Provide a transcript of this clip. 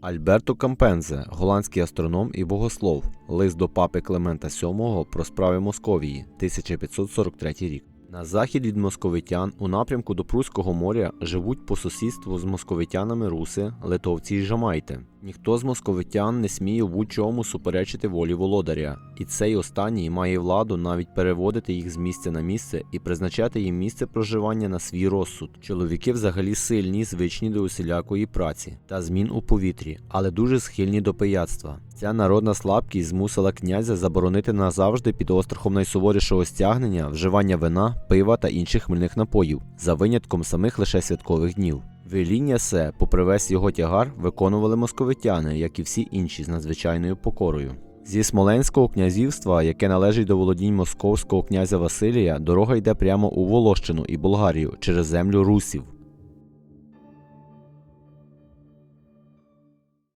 Альберто Кампензе, голландський астроном і богослов, лист до папи Климента VII про справи Московії, 1543 рік. На захід від московитян у напрямку до Пруського моря живуть по сусідству з московитянами руси, литовці й жамайти. Ніхто з московитян не сміє в будь-чому суперечити волі володаря, і цей останній має владу навіть переводити їх з місця на місце і призначати їм місце проживання на свій розсуд. Чоловіки взагалі сильні, звичні до усілякої праці та змін у повітрі, але дуже схильні до пияцтва. Ця народна слабкість змусила князя заборонити назавжди під острахом найсуворішого стягнення вживання вина, пива та інших хмельних напоїв, за винятком самих лише святкових днів. Веління се, попри весь його тягар, виконували московитяни, як і всі інші з надзвичайною покорою. Зі Смоленського князівства, яке належить до володінь московського князя Василія, дорога йде прямо у Волощину і Болгарію через землю русів.